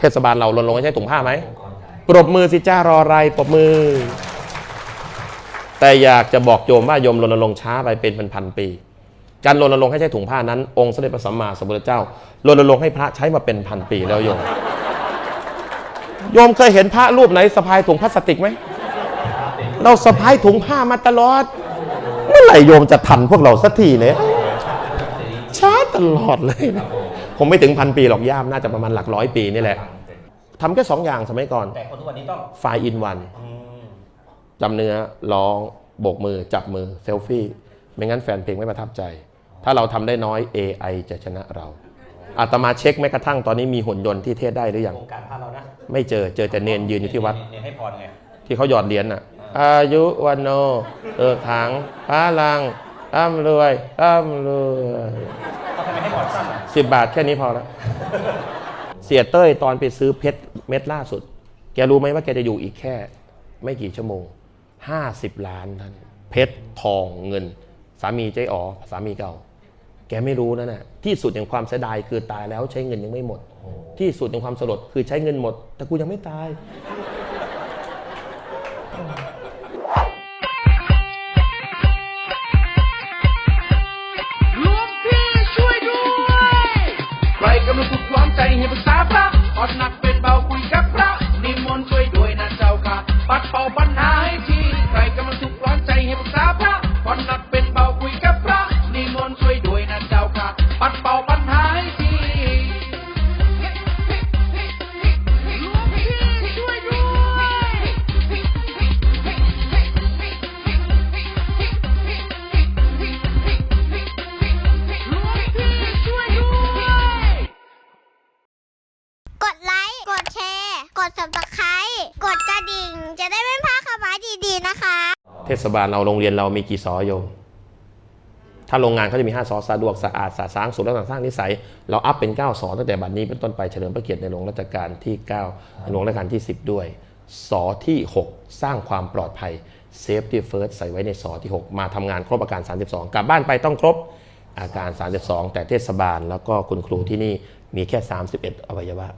เทศบาลเรารณรงค์ให้ใช้ถุงผ้าไหมปรบมือสิจ้ารออะไรปรบมือ แต่อยากจะบอกโยมว่าโยมรณรงค์ช้าไปเป็นพันๆปี การรณรงค์ให้ใช้ถุงผ้านั้น องค์สมเด็จพระสัมมาสัมพุทธเจ้ารณรงค์ให้พระใช้มาเป็นพันปีแล้วโยม โยมเคยเห็นพระรูปไหนสะพายถุงพลาสติกไหมเราสะพายถุงผ้ามาตลอด เมื่อไหร่โยมจะทันพวกเราสักทีเนี่ยช้าตลอดเลยนะค งไม่ถึงพันปีหรอกย่ามน่าจะประมาณหลักร้อยปีนี่แหละทำแค่สองอย่างสมัยก่อน แต่คนทุกวันนี้ต้องไฟอินวันจำเนื้อร้องโบกมือ จับมือเซลฟี่ ไม่งั้นแฟนเพลงไม่ประทับใจ ถ้าเราทำได้น้อย AI จะชนะเราอาตมาเช็คแม้กระทั่งตอนนี้มีหุ่นยนต์ที่เทศได้หรือยังวงการพาเรานะไม่เจอเจอแต่เนนยืนอยู่ที่วัด เนนให้พรไง ที่เขาหยอดเหรียญน่ะ อายุวันโนเออถังพาลังร่ำรวยร่ำรวย เขาทำไมให้พรสั้นอะ สิบบาทแค่นี้พอแล้ว เสียเต้ยตอนไปซื้อเพชรเม็ดล่าสุด แกรู้ไหมว่าแกจะอยู่อีกแค่ ไม่กี่ชั่วโมงห้าสิบล้านท่านเพชรทองเงิน สามีเจ๊อ๋อสามีเก่า แกไม่รู้นะน่ะที่สุดแห่งความเสียดายคือตายแล้วใช้เงินยังไม่หมด ที่สุดแห่งความสลดคือใช้เงินหมด แต่กูยังไม่ตาย กำลังถูกความใจให้ปรึกษาพระอ่อนหนักเป็นเบาคุยกับพระนิมนต์ช่วยด้วยนะเจ้าค่ะปัดเป่าปัญหาให้ ด subscribe กดกระดิ่ง จะได้ไม่พลาดข่าวสารดีๆนะคะ เทศบาลเราโรงเรียนเรามีกี่สอโยม ถ้าโรงงานเขาจะมี 5 สอสะดวกสะอาดสะสางสุขและสร้างนิสัย เราอัพเป็น 9 สอตั้งแต่บัดนี้เป็นต้นไปเฉลิมพระเกียรติในหลวงรัชกาลที่ 9 ในหลวงรัชกาลที่ 10 ด้วย สอที่ 6 สร้างความปลอดภัย Safety First ใส่ไว้ในสอที่ 6 มาทำงานครบอาการ 32 กลับบ้านไปต้องครบอาการ 32 แต่เทศบาลแล้วก็คุณครูที่นี่มีแค่ 31 อวัยวะ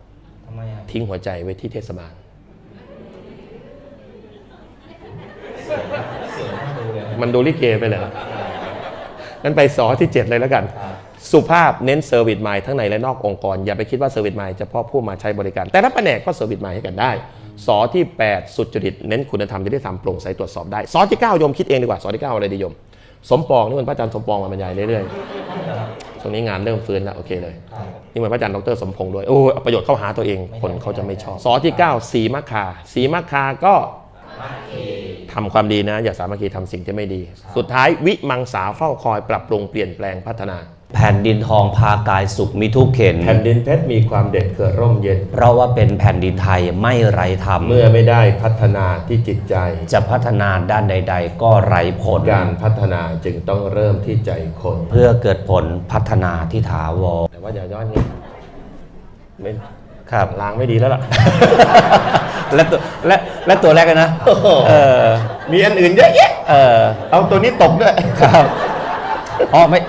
ทำไมอะทิ้งหัวใจไว้ที่เทศบาล มันดูลิเกไปเลยงั้นไปสอที่ 7 เลยแล้วกัน สุภาพเน้นเซอร์วิสไมล์ทั้งในและนอกองค์กร อย่าไปคิดว่าเซอร์วิสไมล์เฉพาะผู้มาใช้บริการ แต่ละแผนกก็เซอร์วิสไมล์ให้กันได้สอที่ 8 สุจริตเน้นคุณธรรมที่ได้ทำโปร่งใสตรวจสอบได้สอที่9โยมคิดเองดีกว่าสอที่9อะไรดีโยม สมปองนี่มันพระอาจารย์สมปองมาบรรยายเรื่อยๆ ช่วงนี้งานเริ่มฟื้นแล้วโอเคเลยนี่เหมือนพระอาจารย์ดรสมพงษ์ด้วยโอ้ยเอาประโยชน์เข้าหาตัวเองคนเขาจะไม่ชอบสอที่9สีมะคาสีมะคาก็ทำความดีนะ อย่าสามัคคีทำสิ่งที่ไม่ดี สุดท้ายวิมังสาเฝ้าคอยปรับปรุงเปลี่ยนแปลงพัฒนา แผ่นดินทองพากายสุขมีทุกเข็น แผ่นดินเพชรมีความเด็ดเกิดร่มเย็น เพราะว่าเป็นแผ่นดินไทยไม่ไร้ธรรม เมื่อไม่ได้พัฒนาที่จิตใจ จะพัฒนาด้านใด ๆ ก็ไร้ผล การพัฒนาจึงต้องเริ่มที่ใจคน เพื่อเกิดผลพัฒนาที่ถาวรแต่ว่าอย่าย้อนนี้ไม่ครับล้างไม่ดีแล้วล่ะ และตัวและและตัวแรกเลยนะเออมีอันอื่นเยอะแยะเออเอาตัวนี้ตกด้วยครับอ๋อไม่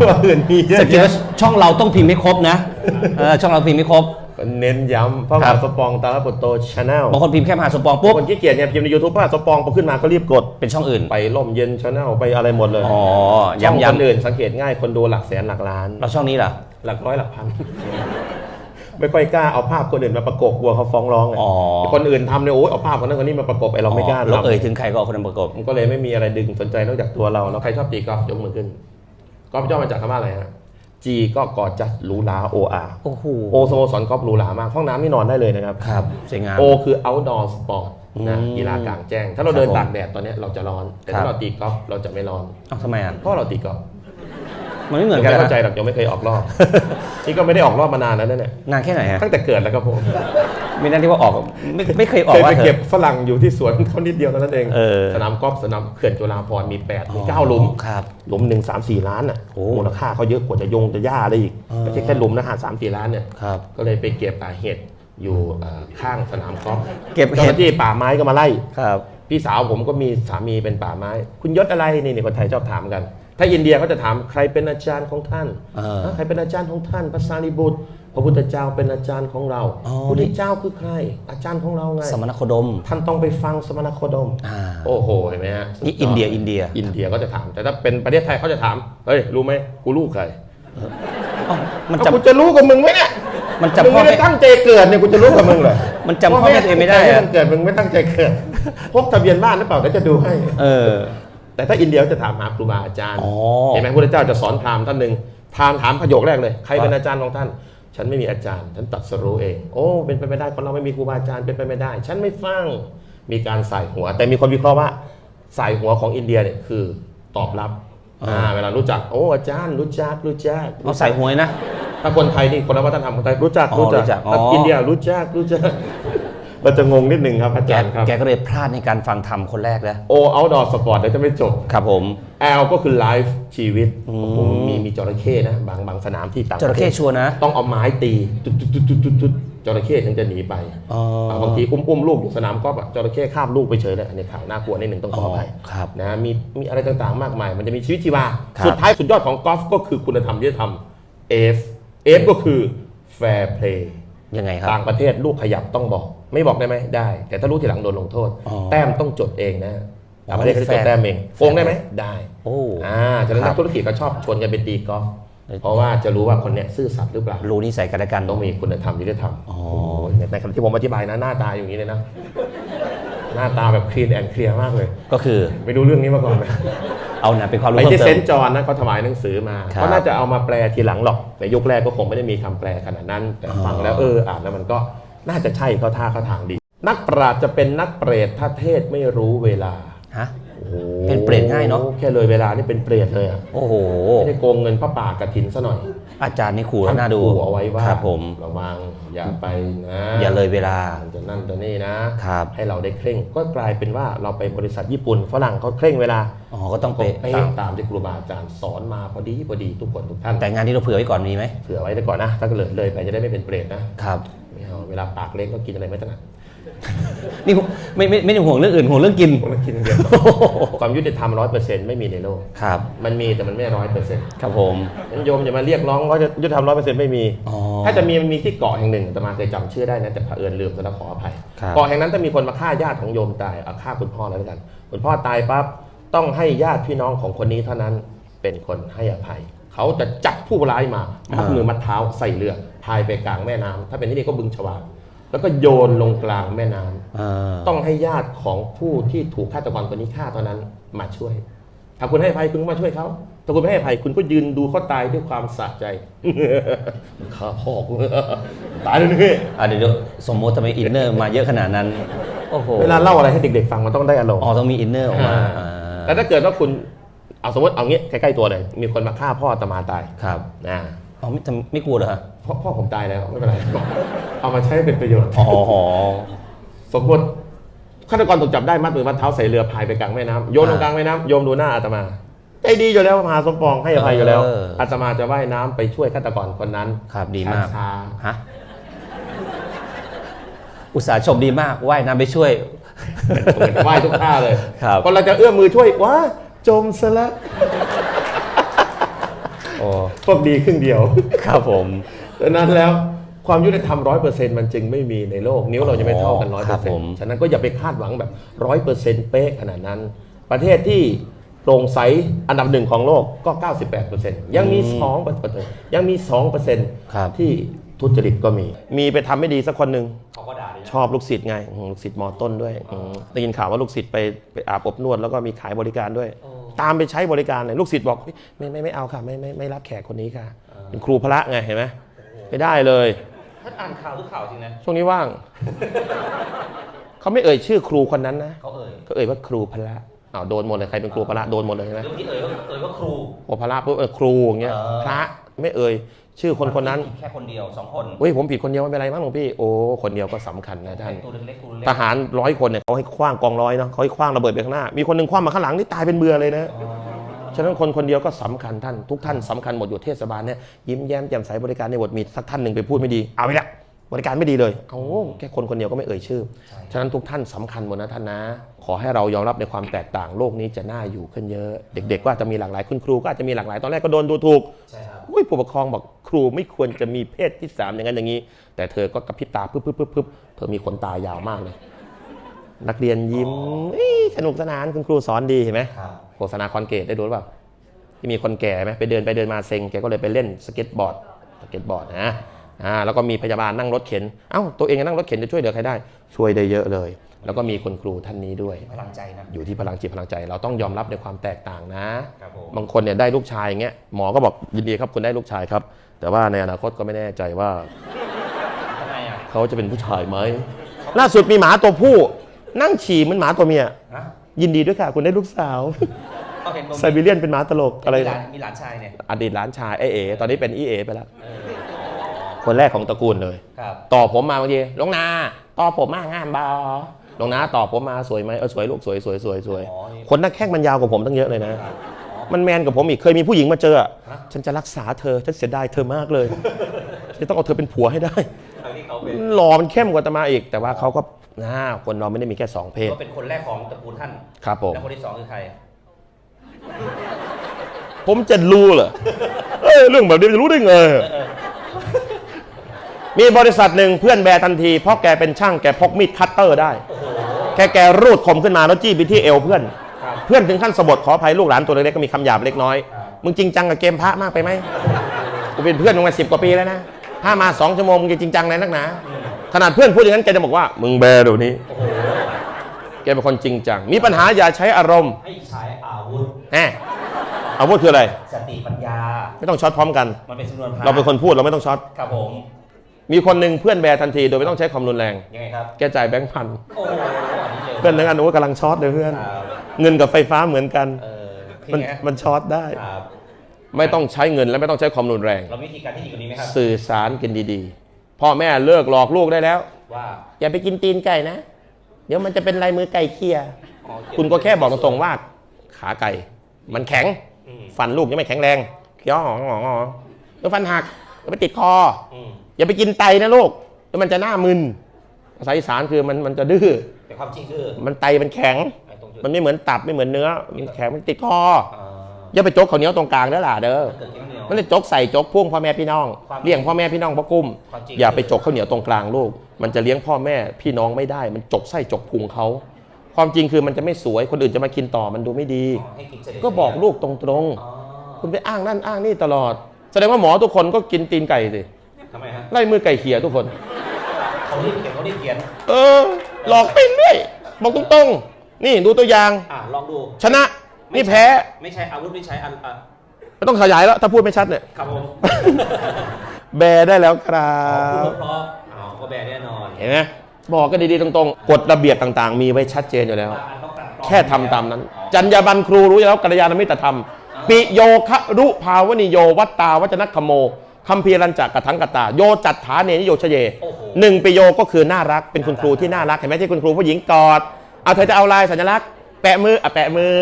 ตัวอื่นมีเยสอะกิลแยะช่องเราต้องพิมพ์ให้ครบนะเออช่องเราพิมพ์ให้ครบ เน้นย้ำพระมครัหาบ สมปองตาลปุตโตชาแนลบางคนพิมพ์แค่มหาสมปองปุ๊บคนขี้เกียจเนี่ยพิมพ์ในยูทูบพระมหาสมปองพอขึ้นมาก็รีบกด เป็นช่องอื่นไปล่มเย็นชาแนลไปอะไรหมดเลยอ๋อช่องย้ำคนย้ำอื่นสังเกตง่ายคนดูหลักแสนหลักล้าน เราช่องนี้เหรอหลักร้อยหลักพัน ไม่ค่อยกล้าเอาภาพคนอื่นมาประกบกลัวเขาฟ้องร้องไงอ๋อคนอื่นทำเนี่ยโอ้ยเอาภาพคนนั้นคนนี้มาประกบไอเราไม่กล้าเราทำเอ่ยถึงใครก็เอาคนนั้นประกบ มันก็เลยไม่มีอะไรดึงสนใจนอกจากตัวเราแล้วใครชอบตีกอล์ฟยกมือขึ้น กอล์ฟย่อมาจากคำว่าอะไรฮะ G ก็กอจัดหรูหรา O R โอ้โหโอสโมสรกอล์ฟหรูหรามากห้องน้ำนี่นอนได้เลยนะครับ ครับสวยงามโอคือ outdoor sport นะอืมกีฬากลางแจ้ง ถ้าเราเดินครับผมตากแดดตอนเนี้ยเราจะร้อน แต่ครัถ้าบ เราตีกอล์ฟเราจะไม่ร้อน เอ้าทำไมอะ เพราะเราตีกอล์ฟ มันไม่เหมือนยังกันไม่นะเข้าใจหรอกยังไม่เคยออกรอบ นี่ก็ไม่ได้ออกรอบมานานแล้วเนี่ยนานแค่ไหนฮะตั้งแต่เกิดแล้วครับผมไม่นั่นที่ว่าออกไม่ไม่เคยออเคกยว่าไปเถเก็บอะฝรั่งอยู่ที่สวนเขานิดเดียวเท่านั้นเองเออสนามกอล์ฟสนามเขื่อนจุฬาภรณ์มี8มี9หลุมครับหลุมหนึ่งสามสี่ล้านอะโอ้มูลค่าเขาเยอะกว่าจะยงจะย่าอะไรอีกอ๋อไม่ใช่แค่หลุมนะหาสามสี่ล้านเนี่ยครับก็เลยไปเก็บอ่าเห็ดอยู่เอ่อข้างสนามกอล์ฟเก็บเห็ดเจ้าหน้าที่ป่าไม้ก็มาไล่ครับพี่สาวผมก็มีสามีเป็นป่าไม้ คุณยศอะไรนี่นี่คนไทยชอบถามกัน ถ้าอินเดียเขาจะถามใครเป็นอาจารย์ของท่านเออ ใครเป็นอาจารย์ของท่านภาษาลิบุตร พระพุทธเจ้าเป็นอาจารย์ของเราอ๋อ พระพุทธเจ้าคือใคร อาจารย์ของเราไงสมณโคดม ท่านต้องไปฟังสมณโคดม อ่า โอ้โหเห็นไหมฮะนี่อินเดียอินเดียอินเดียก็จะถาม แต่ถ้าเป็นประเทศไทยเขาจะถามเฮ้ยรู้ไหมกูลูกใครอ๋อมันเอาจำกูจะรู้กับมึงไหมเนี่ยมันจำมึงพ่อไม่แม่ได้ตั้งใจเกิดเนี่ยกูจะรู้กับมึงเหรอมันจำพ่อแม่ตัวเองไม่ได้อะมึงเกิดมึงไม่ตั้งใจเกิดพกทะเบียนบ้านหรือเปล่าเดี๋ยวจะดูให้เออ แต่ถ้าอินเดียจะถามหาครูบาอาจารย์อ๋อ เห็นไหมพระพุทธเจ้าจะสอนพราหมณ์ท่านหนึ่งพราหมณ์ถามประโยคแรกเลยใครเป็นอาจารย์ของท่าน ฉันไม่มีอาจารย์ ฉันตรัดสรู้เอง โอ้ เป็นไปไม่ได้คนเราไม่มีครูบาอาจารย์เป็นไปไม่ได้ ฉันไม่ฟังมีการใส่หัว แต่มีคนวิเคราะห์ว่าใส่หัวของอินเดียเนี่ยคือตอบรับอ่าเวลารู้จักโอ้อาจารย์รู้จักรู้จักเอาใส่หวยนะ ถ้าคนไทยนี่คนละวัฒนธรรมคนไทยรู้จักอ๋อรู้จักรู้จักอ๋อ ถ้าอินเดียรู้จักรู้จัก มันจะงงนิดนึงครับอาแกจารย์ครับ แกก็เลยพลาดในการฟังธรรมคนแรกแล้วโอ outdoor sport เดี๋ยวจะไม่จบ ครับผม L ก็คือไลฟ์ชีวิตโอ้โหมีมีจระเข้นะ บางบางสนามที่ต่างจระเข้ชัวร์นะ ต้องเอาไม้ตีจุดจุดจุดจุดจุดจุดจระเข้ถึงจะหนีไปอ๋อบางทีอุ้มอุ้มลูกอยู่สนามกอล์ฟอะจระเข้ข้ามลูกไปเฉยเลยอันนี้ข่าวน่ากลัวนิดหนึ่งต้องขออภัยอ๋อครับ นะมีมีอะไรต่างๆ มากมาย มันจะมีชีวิตชีวา ครับสุดท้ายสุดยอดของกอล์ฟก็คือคุณธรรมที่จะทำ F F ก็คือ fair play ยังไงครับ ต่างประเทศลูกขยับต้องบอก ไม่บอกได้ไหมได้ แต่ถ้ารู้ทีหลังโดนลงโทษ อ๋อแต้มต้องจดเองนะต่างประเทศเขาจะจดแฟร์แต้มเองโกงได้ไหมได้โอ้อ่าฉะนั้นครันับกธุรกิจก็ชอบชวนกันไปตีกอล์ฟเพราะว่าจะรู้ว่าคนเนี้ยซื่อสัตย์หรือเปล่า รู้นิสัยกันและกัน ต้องมีคุณธรรมที่ได้ทำอ๋อในขณะที่ผมอธิบายนะหน้าตาอย่างนี้เลยนะ หน้าตาแบบคลีนแอนเคลียร์มากเลย ก็คือไม่รู้เรื่องนี้มาก่อนนะเอาหนะเป็นความรู้ไปเพิ่ที่มเซเติมนต์จอห์นนะเขาถวายหนังสือมาครับ ก็น่าจะเอามาแปลทีหลังหรอกในยุคแรกก็คงไม่ได้มีคำแปลขนาดนั้น แต่อ๋อฟังแล้วเอออ่านแล้วมันก็ น่าจะใช่เขาท่าเขาทางดี นักปราชญ์จะเป็นนักเปรตถ้าเทศไม่รู้เวลาฮะ โอ้โหเป็นเปรตง่ายเนอะ แค่เลยเวลานี่เป็นเปรตเลยอะโอ้โห ไม่ได้โกงเงินพระป่ากระถินซะหน่อยอาจารย์นี่ขู่แล้วน่าดูขู่เอาไว้ว่าครับผม ระวังอย่าไปนะอย่าเลยเวลาจะนั่นจะนี่นะ ครับ ให้เราได้เคร่งก็กลายเป็นว่าเราไปบริษัทญี่ปุ่นฝรั่งเขาเคร่งเวลาอ๋อ ก็ต้องก็เป๊ะเป๊ะตามที่ครูบาอาจารย์สอนมาพอดีพอดีทุกคนทุกท่านแต่งานที่เราเผื่อไว้ก่อนมีไหมเผื่อไว้ได้ก่อนนะ ถ้าเกิดเลยเลยไปจะได้ไม่เป็นเปรตนะครับไม่ เอาเวลาปากเล็กก็กินอะไรไม่ถนัดนี่ไม่ไม่ไม่ได้ห่วงเรื่องอื่นห่วงเรื่องกินผมก็กินอย่างเดียวความยุติธรรมร้อยเปอร์เซ็นต์ไม่มีในโลก ครับ มันมีแต่มันไม่ร้อยเปอร์เซ็นต์ครับผมโยมอย่ามาเรียกร้องว่าจะยุติธรรมร้อยเปอร์เซ็นต์ไม่มี อ๋อ ถ้าจะมีมันมีที่เกาะแห่งหนึ่งแต่มาเคยจำชื่อได้นะแต่เผอิญลืมซะแล้วขออภัย ครับ เกาะแห่งนั้นถ้ามีคนมาฆ่าญาติของโยมตายเอาฆ่าคุณพ่อแล้วกัน คุณพ่อตายปั๊บต้องให้ญาติพี่น้องของคนนี้เท่านั้นเป็นคนให้อภัย เขาจะจับผู้ร้ายมามัดมือมัดเท้าใส่เรือพายไปกลางแม่น้ำถ้าเป็นที่นี่ก็บึงฉวากแล้วก็โยนลงกลางแม่น้ำอ่าต้องให้ญาติของผู้ที่ถูกฆาตกรคนนี้ฆ่าตอนนั้นมาช่วย ถ้าคุณให้อภัยคุณก็มาช่วยเขาถ้าคุณไม่ให้อภัยคุณก็ยืนดูเขาตายด้วยความสะใจข้าพ่อกูตายเลยนี่อะเดี๋ยวเดี๋ยวสมมติทำไมอินเนอร์มาเยอะขนาดนั้นโอ้โหเวลาเล่าอะไรให้เด็กๆฟังมันต้องได้อารมณ์อ๋อต้องมีอินเนอร์ออกมาอ่าอ่าแต่ถ้าเกิดว่าคุณ เอาสมมติเอางี้ใกล้ๆตัวเลย มีคนมาฆ่าพ่ออาตมาตายครับนะอ๋อไม่ทำไม่กลัวเหรอฮะพ่อพ่อผมตายแล้วไม่เป็นไร เอามาใช้เป็นประโยชน์อ๋ออ๋อสมมติฆาตกรถูกจับได้มัดมือมัดเท้าใส่เรือพายไปกลางแม่น้ำโยนลงกลางแม่น้ำโยมดูหน้าอาตมาใจดีอยู่แล้วมหาสมปองให้อภัยอยู่แล้ว เอออาตมาจะว่ายน้ำไปช่วยฆาตกรคนนั้นครับดีมากช้าฮะอุตสาห์ชมดีมากว่ายน้ำไปช่วย ๆเหมือนว่ายทุกท่าเลยครับคนเราจะเอื้อมมือช่วยว้า จมซะละโอ้พวกดีครึ่งเดียวครับผมดังนั้นแล้วความยุติธรรมร้อยเปอร์เซ็นต์มันจึงไม่มีในโลก นิ้วเราจะไม่เท่ากันร้อยคเปรัอบร์เซ็นผมต์ฉะนั้นก็อย่าไปคาดหวังแบบร้อยเปอร์เซ็นต์เป๊ะขนาดนั้น ประเทศที่โปร่งใสอันดับหนึ่งของโลกก็ 98เปอร์เซ็นต์ยังมี2เปอร์เซ็นต์ยังมี2เปอร์เซ็นต์ครับที่ทุจริตก็มี มีไปทำไม่ดีสักคนหนึ่งเขาก็ด่าดี ชอบลูกศิษย์ไงอืมลูกศิษย์มอต้นด้วยอืมได้ยินข่าวว่าลูกศิษย์ไปไปอาบอบนวดแล้วก็มีขายบริการด้วยตามไปใช้บริการเลยลูกศิษย์บอกไม่ไม่ไม่เอาค่ะไม่ไม่ไม่รับแขกคนนี้ค่ะ เป็นครูพระไงเห็นไหมไม่ได้เลย ท่านอ่านข่าวทุกข่าวจริงนะช่วงนี้ว่าง เขาไม่เอ่ยชื่อครูคนนั้นนะเขาเอ่ยเขาเอ่ยว่าครูพระอ้าวโดนหมดเลยใครเป็นครูพระโดนหมดเลยใช่ไหมเรื่องที่เอ่ยว่าเอ่ยว่าครูโอพระปุ๊บเออครูอย่างเงี้ยเออ พระ ไม่เอ่ยชื่อคนคนนั้นแค่คนเดียวสองคนเฮ้ยผมผิดคนเดียวไม่เป็นไรมั้งหลวงพี่โอ้คนเดียวก็สำคัญนะท่านตัวเล็กๆตัวเล็กทหารร้อยคนเนี่ยเขาให้คว้างกองร้อยเนาะเขาให้คว้างระเบิดไปข้างหน้ามีคนหนึ่งคว้างมาข้างหลังนี่ตายเป็นเบือเลยนะฉะนั้นคนคนเดียวก็สำคัญท่านทุกท่านสำคัญหมดอยู่เทศบาลเนี่ยยิ้มแย้มแจ่มใสบริการในบทมีสักท่านหนึ่งไปพูดไม่ดีเอาไปละ บริการไม่ดีเลยเอาแค่คนคนเดียวก็ไม่เอ่ยชื่อ ฉะนั้นทุกท่านสำคัญหมดนะท่านนะ ขอให้เรายอมรับในความแตกต่างโลกนี้จะน่าอยู่ขึ้นเยอะ เด็กๆก็อาจจะมีหลากหลายคุณครูก็อาจจะมีหลากหลายตอนแรกก็โดนดูถูกใช่ครับอุ้ยผู้ปกครองบอกครูไม่ควรจะมีเพศที่สามอย่างนั้นอย่างนี้ แต่เธอก็กระพริบตาปึ๊บปึ๊บปึ๊บปึ๊บเธอมีขนตายาวมากเลย นักเรียนยิ้มเอ้ยสนุกสนานคุณครูสอนดีเห็นไหมครับโฆษณาคอนเกตได้ดูหรือเปล่าที่มีคนแก่ไหมไปเดินไปเดินมาเซ็งแกก็เลยไปเล่นสเก็ตบอร์ดสเก็ตบอร์ดนะ อ่าแล้วก็มีพยาบาลนั่งรถเข็น เอ้าตัวเองก็นั่งรถเข็นจะช่วยเหลือใครได้ ช่วยได้เยอะเลย แล้วก็มีคุณครูท่านนี้ด้วย พลังใจนะอยู่ที่พลังจิตพลังใจ เราต้องยอมรับในความแตกต่างนะครับผมบางคนเนี่ยได้ลูกชายอย่างเงี้ยหมอก็บอกยินดีครับคุณได้ลูกชายครับ แต่ว่าในอนาคตก็ไม่แน่ใจว่าทำไมอะเขาจะเป็นผู้ชายไหมล่าสุดมีหมาตัวผู้ นั่งฉี่เหมือนหมาตัวเมียฮะยินดีด้วยค่ะ คุณได้ลูกสาวก็เห็นผมไซบีเรียนเป็นหมาตลกอะไรมีหลานะนมีหลานชายเนี่ยอดีตหลานชายไอเอตอนนี้เป็นอีเอไปแล้วเออ คนแรกของตระกูลเลย ครับต่อผมมาเมื่อกี้ลงนาต่อผมมางามบอลงนาต่อผมมาสวยไหมเออสวยลูกสวยสวยสวยสวยอ๋อนี่คนหน้าแข้งมันยาวกว่าผมตั้งเยอะเลยนะ ครับอ๋อ มันแมนกับผมอีกเคยมีผู้หญิงมาเจออะฮะ ฉันจะรักษาเธอ ฉันเสียดายเธอมากเลยฉันต้องเอาเธอเป็นผัวให้ได้ ทั้งที่เขาเป็นหล่อมันเข้มกว่าตามาอีก แต่ว่าเขาก็น่าคนเราไม่ได้มีแค่สองเพศ ก็เป็นคนแรกของตระกูลท่าน ครับผม แล้วคนที่สองคือใคร ผมจะรู้เหรอเอ้ยเรื่องแบบนี้จะรู้ได้ไง มีบริษัทหนึ่งเพื่อนแบร์ทันที เพราะแกเป็นช่างแกพกมีดคัตเตอร์ได้ แค่แกรูดคมขึ้นมาแล้วจี้ไปที่เอวเพื่อนครับเพื่อนถึงขั้นสะบดขออภัยลูกหลานตัวเล็กๆก็มีคำหยาบเล็กน้อยครับมึงจริงจังกับเกมพระมากไปไหมกูเป็นเพื่อนมึงมาสิบกว่าปีแล้วนะพามาสองชั่วโมงมึงจะจริงจังเลยนักหนาขนาดเพื่อนพูดอย่างนั้นแกจะบอกว่า มึงแบร์เดี๋ยวนี้โอ้โหแกเป็นคนจริงจัง มีปัญหาอย่าใช้อารมณ์ให้ใช้อาวุธแหมอาวุธคืออะไร สติปัญญา ไม่ต้องช็อตพร้อมกัน มันเป็นจำนวนพระเราเป็นคนพูดเราไม่ต้องช็อต ครับผม มีคนหนึ่งเพื่อนแบร์ทันทีโดยไม่ต้องใช้ความรุนแรง ยังไงครับ แกจ่ายแบงค์พันโอ้โหอันนี้เร็วเพื่อนทั้งอันโอ้ยกำลังช็อตเลยเพื่อน ครับเงินกับไฟฟ้าเหมือนกัน เออคือมันไงฮะมันช็อตได้ ครับไม่ต้องใช้เงินและไม่ต้องใช้ความรุนแรง เรามีวิธีการที่ดีกว่านี้ไหมครับ สื่อสารกันดีๆ พ่อแม่เลิกหลอกลูกได้แล้ว ว่าอย่าไปกินตีนไก่นะ เดี๋ยวมันจะเป็นลายมือไก่เคียอ๋อเยวคุณก็แค่บอกตรงๆว่าขาไก่ มันแข็ง อืมฟันลูกยังไม่แข็งแรงเคี้ยวหองหองหองแล้วฟันหักแล้วไปติดคอ อืม อย่าไปกินไตนะลูกแล้วมันจะหน้ามึนภาษาอีสานคือมันมันจะดื้อแต่ความจริงคือมันไตมันแข็ง ไอ้ตรงจุดมันไม่เหมือนตับไม่เหมือนเนื้อมันแข็งมันติดคออ่าอย่าไปจกข้าวเหนียวตรงกลางเด้อล่ะเด้อเกิดที่เหนียว มันจะจกใส่จกพ่วงพ่อแม่พี่น้องความเลี้ยงพ่อแม่พี่น้องพ่อกุ้มความจริง อย่าไปจกข้าวเหนียวตรงกลางลูกมันจะเลี้ยงพ่อแม่พี่น้องไม่ได้ มันจกไส้จกพุงเขาความจริงคือมันจะไม่สวยคนอื่นจะมากินต่อมันดูไม่ดี อ๋อให้กินเฉลี่ยก็บอกลูกตรงอ๋อๆ คุณไปอ้างนั่นอ้างนี่ตลอด แสดงว่าหมอทุกคนก็กินตีนไก่สิ ทำไมฮะไล่มือไก่เขี่ยทุกคนเขารีบเขียนเขารีบเขียนเออ หลอกเป็นด้วยบอกตรงๆ นี่ดูตัวอย่าง อะลองดูชนะ นี่แพ้ ไม่ใช้อาวุธไม่ใช้อันอะไม่ต้องขยายแล้ว ถ้าพูดไม่ชัดเนี่ย ครับผมแบร์ได้แล้วครัพูบดเพราะๆอ้าวก็แบร์แน่นอนเห็นไหมบอกกันดีๆ ตรงๆ กฎระเบียบต่างๆ มีไว้ชัดเจนอยู่แล้ว อะต้องตัดต่อแค่ทำตามนั้นจรรยาบรรณครูรู้อยู่แล้วกัลยาณมิตรธรรม ปิโยคะรุภาวนิโย วัตตาวัจนคโม คัมภีรัญจักกะทังกตา โยจัตถาเนนิโยชเยโอ้โหหนึ่งปิโยก็คือน่ารักเป็นคุณครูที่น่ารักเห็นไหมที่คุณครูผู้หญิงกอดเอาเธอจะเอาลายสัญลักษณ์แปะมืออะแปะมือ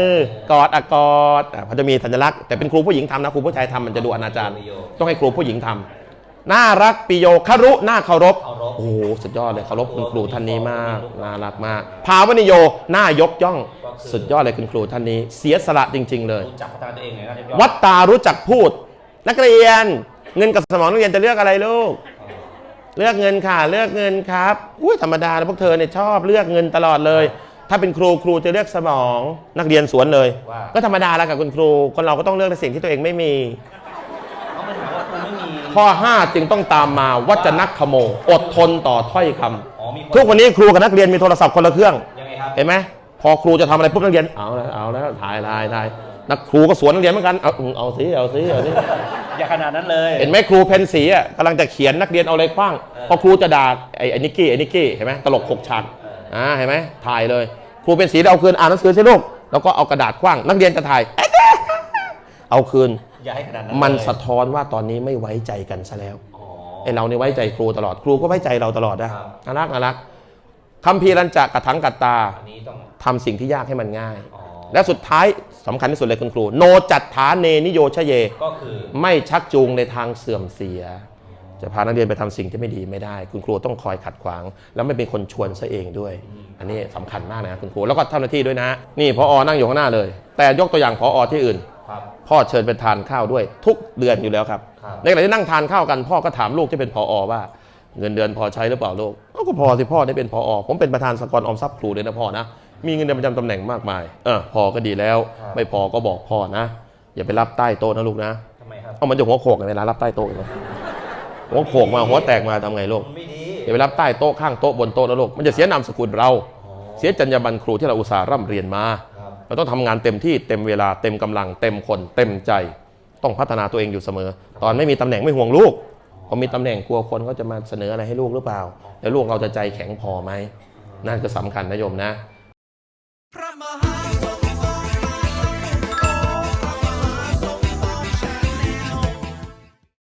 กอดอะกอดอะเขาจะมีสัญลักษณ์แต่เป็นครูผู้หญิงทำนะครูผู้ชายทำมันจะดูอนาจารต้องให้ครูผู้หญิงทำน่ารักปิโยคารุน่าเคารพเคารพโอ้โหสุดยอดเลยเคารพคุณครูท่านนี้มากน่ารักมาก ภาวนิโยน่ายกย่อง สุดยอดเลยคุณครูท่านนี้ เสียสละจริง ๆ เลยรู้จักพัฒนาตัวเองหน่อยนะเรียบร้อยวัดตารู้จักพูด นักเรียน เงินกับสมองนักเรียนจะเลือกอะไรลูก เลือกเงินค่ะ เลือกเงินครับอุ้ยธรรมดานะพวกเธอเนี่ยชอบเลือกเงินตลอดเลย ถ้าเป็นครูครูจะเลือกสมองนักเรียนสวนเลยว่าก็ธรรมดาแล้วกับคุณครู คนเราก็ต้องเลือกในสิ่งที่ตัวเองไม่มีเขาไม่ถามว่าครูไม่มีข้อ 5 จึงต้องตามมาวัจนักขโม อดทนต่อถ้อยคำอ๋อมีคนทุกวันนี้ครูกับนักเรียนมีโทรศัพท์คนละเครื่องยังไงครับเห็นไหมพอครูจะทำอะไรปุ๊บนักเรียนเอาแล้วเอาแล้วถ่ายถ่ายถ่าย นักครูก็สวนนักเรียนเหมือนกัน เอาอืมเอาสิเอาสิเอาสิ อย่าขนาดนั้นเลยเห็นไหมครูเพนสีอะกำลังจะเขียนนักเรียนเอาอะไรคว้างเออพอครูจะด่าไอ้ไอ้นิกกี้ไอ้นิกกี้เห็นไหมตลกหกฉากเอออ่อ่าเห็นไหมถ่ายเลย ครูเป็นสีเอาคืนอ่านหนังสือสิลูกแล้วก็เอากระดาษคว้าง นักเรียนจะถ่าย เอาคืนอย่าให้ขนาดนั้นมันเลยสะท้อนว่าตอนนี้ไม่ไว้ใจกันซะแล้วอ๋อ ไอ้เราเนี่ยไว้ใจครูตลอดครูก็ไว้ใจเราตลอดนะครับ น่ารักน่ารักคัมภีร์รัญจักกะถังกัตตาอันนี้ต้องทำสิ่งที่ยากให้มันง่าย อ๋อและสุดท้าย สำคัญที่สุดเลยคุณครู โนจัตฐาเนนิโยชเย ก็คือไม่ชักจูงในทางเสื่อมเสีย จะพานักเรียนไปทำสิ่งที่ไม่ดีไม่ได้ คุณครูต้องคอยขัดขวาง แล้วไม่เป็นคนชวนซะเองด้วย อันนี้สำคัญมากนะคุณครูแล้วก็ทำหน้าที่ด้วยนะ นี่พออนั่งอยู่ข้างหน้าเลย แต่ยกตัวอย่างพออที่อื่นครับพ่อเชิญไปทานข้าวด้วย ทุกเดือนอยู่แล้วครับครับ ในขณะที่นั่งทานข้าวกัน พ่อก็ถามลูกที่เป็นพออว่า เงินเดือนพอใช้หรือเปล่าลูกเอ้าก็พอสิพ่อได้เป็นพออผมเป็นประธานสกรออมทรัพย์ครูเลยนะพ่อนะ มีเงินเดือนประจำตำแหน่งมากมายเออพอก็ดีแล้ว ไม่พอก็บอกพ่อนะ อย่าไปรับใต้โต๊ะนะลูกนะทำไมครับเอามันจะหัวโขกในเวลารับใต้โต๊ะเห็นไหมหัวโขกมาหัวแตกมาทำไงลูกมันไม่ดีอย่าไปรับใต้โต๊ะข้างโต๊ะบนโต๊ะนะลูกมันจะเสียนามสกุลเรา เสียจรรยาบรรณครูที่เราอุตส่าห์ร่ำเรียนมาครับเราต้องทำงานเต็มที่เต็มเวลาเต็มกำลังเต็มคนเต็มใจ ต้องพัฒนาตัวเองอยู่เสมอ ตอนไม่มีตำแหน่งไม่ห่วงลูกพอมีตำแหน่งกลัวคนเขาจะมาเสนออะไรให้ลูกหรือเปล่า แล้วลูกเราจะใจแข็งพอไหมนั่นก็สำคัญนะโยมนะ my heart.